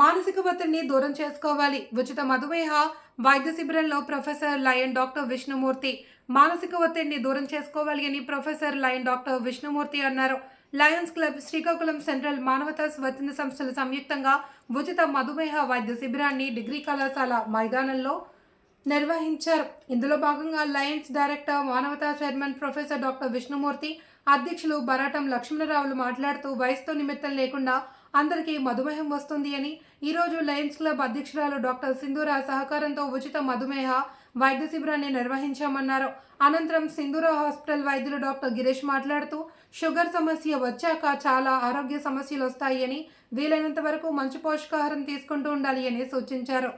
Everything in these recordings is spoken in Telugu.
మానసిక ఒత్తిడిని దూరం చేసుకోవాలి. ఉచిత మధుమేహ వైద్య శిబిరంలో ప్రొఫెసర్ లయన్ డాక్టర్ విష్ణుమూర్తి. మానసిక ఒత్తిడిని దూరం చేసుకోవాలి అని ప్రొఫెసర్ లయన్ డాక్టర్ విష్ణుమూర్తి అన్నారు. లయన్స్ క్లబ్ శ్రీకాకుళం సెంట్రల్ మానవతా స్వచ్ఛంద సంస్థలు సంయుక్తంగా ఉచిత మధుమేహ వైద్య శిబిరాన్ని డిగ్రీ కళాశాల మైదానంలో నిర్వహించారు. ఇందులో భాగంగా Lions director Manavata chairman professor doctor Vishnumurthy అధ్యక్షులు బరాటం లక్ష్మణరావులు మాట్లాడుతూ వయసుతో నిమిత్తం లేకుండా అందరికీ మధుమేహం వస్తుంది అని. ఈరోజు లయన్స్ క్లబ్ అధ్యక్షురాలు డాక్టర్ సింధూర సహకారంతో ఉచిత మధుమేహ వైద్య శిబిరాన్ని నిర్వహించామన్నారు. అనంతరం సింధూర హాస్పిటల్ వైద్యులు డాక్టర్ గిరీష్ మాట్లాడుతూ షుగర్ సమస్య వచ్చాక చాలా ఆరోగ్య సమస్యలు వస్తాయి అని వీలైనంత వరకు మంచి పోషకాహారం తీసుకుంటూ ఉండాలి అని సూచించారు.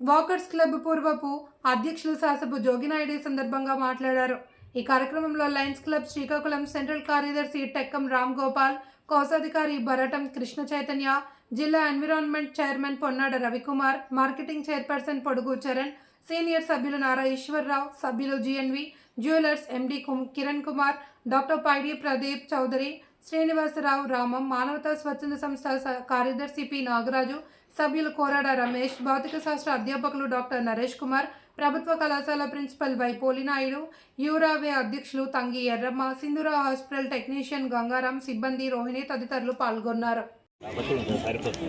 వాకర్స్ క్లబ్ పూర్వపు అధ్యక్షులు శాసపు జోగినాయుడు సందర్భంగా మాట్లాడారు. ఈ కార్యక్రమంలో లయన్స్ క్లబ్ శ్రీకాకుళం సెంట్రల్ కార్యదర్శి టెక్కం రామ్ గోపాల్ కోశాధికారి బరటం కృష్ణ చైతన్య జిల్లా environment chairman Ponnada Ravikumar marketing chairperson Podugu Charan senior సభ్యులు నారా ఈశ్వర్రావు సభ్యులు GNV jewellers MD Kiran Kumar doctor Paidi Pradeep Chowdary Srinivasarao Ramam Manavata స్వచ్ఛంద సంస్థ స- కార్యదర్శి పి నాగరాజు సభ్యులు కోరాడ రమేష్ భౌతిక శాస్త్ర అధ్యాపకులు డాక్టర్ నరేష్ కుమార్ ప్రభుత్వ కళాశాల ప్రిన్సిపల్ వై పోలినాయుడు యువరావే అధ్యక్షులు తంగి ఎర్రమ్మ సింధురా హాస్పిటల్ టెక్నీషియన్ గంగారాం సిబ్బంది రోహిణి తదితరులు పాల్గొన్నారు.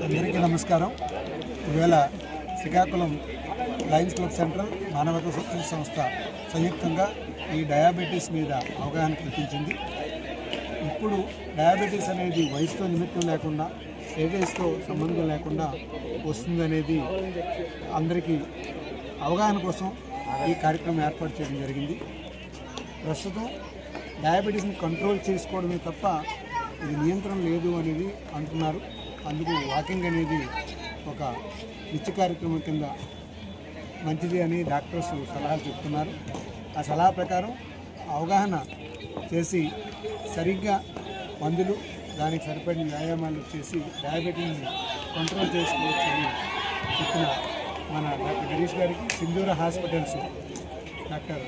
అందరికీ నమస్కారం. ఈవేళ శ్రీకాకుళం లయన్స్ క్లబ్ సెంట్రల్ మానవతా సంస్థ సంయుక్తంగా ఈ డయాబెటీస్ మీద అవగాహన కల్పించింది. ఇప్పుడు డయాబెటీస్ అనేది వయసుతో నిమిత్తం లేకుండా ఏజెస్తో సంబంధం లేకుండా వస్తుందనేది అందరికీ అవగాహన కోసం ఈ కార్యక్రమం ఏర్పాటు చేయడం జరిగింది. ప్రస్తుతం డయాబెటీస్ని కంట్రోల్ చేసుకోవడమే తప్ప ఇది నియంత్రణ లేదు అనేది అంటున్నారు. అందుకు వాకింగ్ అనేది ఒక నిత్య కార్యక్రమం కింద మంచిది అని డాక్టర్స్ సలహాలు చెప్తున్నారు. ఆ సలహా ప్రకారం అవగాహన చేసి సరిగ్గా మందులు దానికి సరిపడిన వ్యాయామాలు చేసి డయాబెటీస్ని కంట్రోల్ చేసుకోవచ్చని చెప్పిన మన డాక్టర్ గిరీష్ గారికి సింధూర హాస్పిటల్స్ డాక్టర్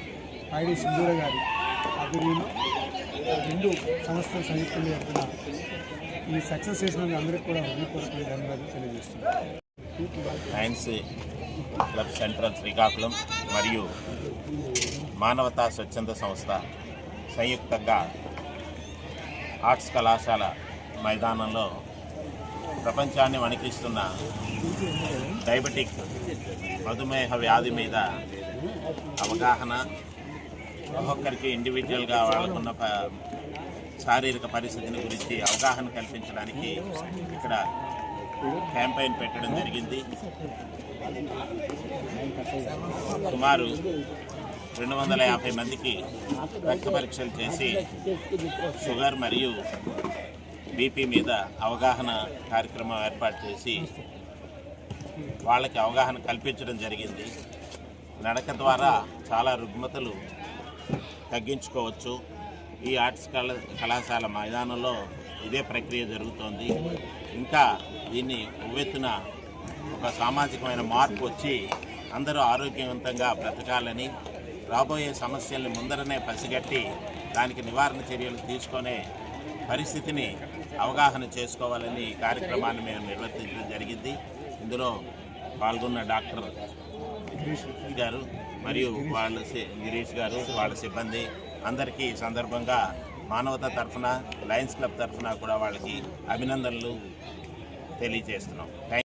ఐడి సింధూర గారి ఆధ్వర్యంలో రెండు సంస్థలు సంయుక్తంగా జరిపిన ఈ సక్సెస్ చేసిన అందరికీ కూడా హృదయపూర్వక ధన్యవాదాలు తెలియజేస్తున్నాను. క్లబ్ సెంట్రల్ శ్రీకాకుళం మరియు మానవతా స్వచ్ఛంద సంస్థ సంయుక్తంగా ఆర్ట్స్ కళాశాల మైదానంలో ప్రపంచాన్ని వణికిస్తున్న డయాబెటిక్ మధుమేహ వ్యాధి మీద అవగాహన ఒక్కొక్కరికి ఇండివిజువల్గా వాళ్ళకున్న ప- శారీరక పరిస్థితిని గురించి అవగాహన కల్పించడానికి ఇక్కడ క్యాంపెయిన్ పెట్టడం జరిగింది. సుమారు రెండు వందల యాభై మందికి రక్త పరీక్షలు చేసి షుగర్ మరియు బీపీ మీద అవగాహన కార్యక్రమం ఏర్పాటు చేసి వాళ్ళకి అవగాహన కల్పించడం జరిగింది. నడక ద్వారా చాలా రుగ్మతలు తగ్గించుకోవచ్చు. ఈ ఆర్ట్స్ కళ కళాశాల మైదానంలో ఇదే ప్రక్రియ జరుగుతోంది. ఇంకా దీన్ని ఉవ్వెత్తున ఒక సామాజికమైన మార్పు వచ్చి అందరూ ఆరోగ్యవంతంగా బ్రతకాలని రాబోయే సమస్యల్ని ముందరనే పసిగట్టి దానికి నివారణ చర్యలు తీసుకునే పరిస్థితిని అవగాహన చేసుకోవాలని ఈ కార్యక్రమాన్ని మేము నిర్వర్తించడం జరిగింది. ఇందులో పాల్గొన్న డాక్టర్ గారు మరియు వాళ్ళ గిరీష్ గారు వాళ్ళ సిబ్బంది అందరికీ ఈ సందర్భంగా మానవత తరఫున లయన్స్ క్లబ్ తరఫున కూడా వాళ్ళకి అభినందనలు తెలియజేస్తున్నాం. థ్యాంక్